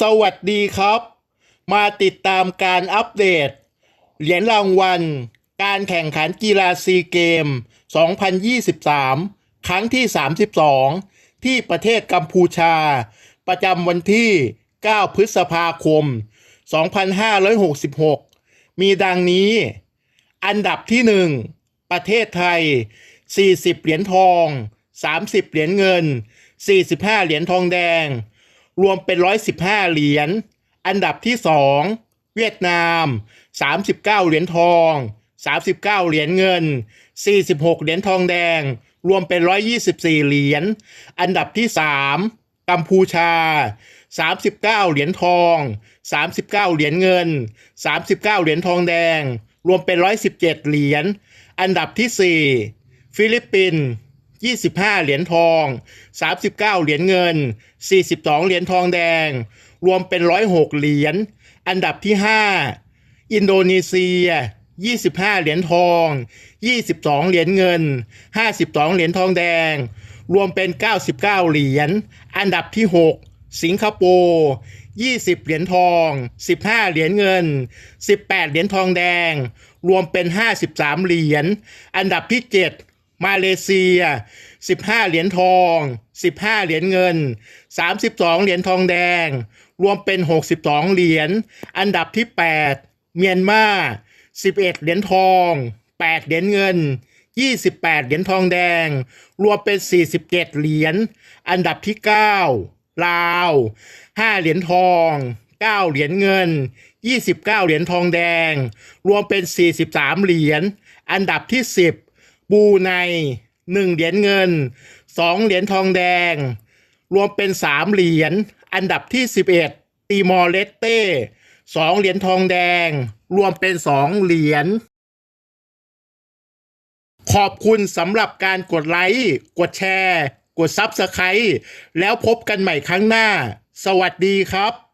สวัสดีครับ มาติดตามการอัปเดต เหรียญรางวัล การแข่งขันกีฬาซีเกม 2023 ครั้งที่ 32 ที่ประเทศกัมพูชา ประจำวันที่ 9 พฤษภาคม 2566 มีดังนี้ อันดับที่ 1 ประเทศไทย 40 เหรียญทอง 30 เหรียญเงิน 45 เหรียญทองแดง รวมเป็น 115 เหรียญ อันดับที่ 2 เวียดนาม 39 เหรียญทอง 39 เหรียญเงิน 46 เหรียญทองแดง รวมเป็น 124 เหรียญ อันดับที่ 3 กัมพูชา 39 เหรียญทอง 39 เหรียญเงิน 39 เหรียญทองแดง รวมเป็น 117 เหรียญ อันดับที่ 4 ฟิลิปปินส์ 25 เหรียญทอง 39 เหรียญเงิน 42 เหรียญทองแดง รวมเป็น 106 เหรียญ อันดับที่ 5 อินโดนีเซีย 25 เหรียญทอง 22 เหรียญเงิน 52 เหรียญทองแดง รวมเป็น 99 เหรียญ อันดับที่ 6 สิงคโปร์ 20 เหรียญทอง 15 เหรียญเงิน 18 เหรียญทองแดง รวมเป็น 53 เหรียญ อันดับที่ 7 มาเลเซีย 15 เหรียญทอง 15 เหรียญเงิน 32 เหรียญทองแดง รวมเป็น 62 เหรียญ อันดับที่ 8 เมียนมา 11 เหรียญทอง 8 เหรียญเงิน 28 เหรียญทองแดง รวมเป็น 47 เหรียญ อันดับที่ 9 ลาว 5 เหรียญทอง 9 เหรียญเงิน 29 เหรียญทองแดง รวมเป็น 43 เหรียญ อันดับที่ 10 บูไน1เหรียญเงิน2เหรียญทองแดง รวมเป็น3เหรียญ อันดับที่11ติมอร์เลสเต้2เหรียญทองแดง รวมเป็น2เหรียญ ขอบคุณสำหรับการกดไลค์ กดแชร์ กดซับสไครต์แล้วพบกันใหม่ครั้งหน้า สวัสดีครับ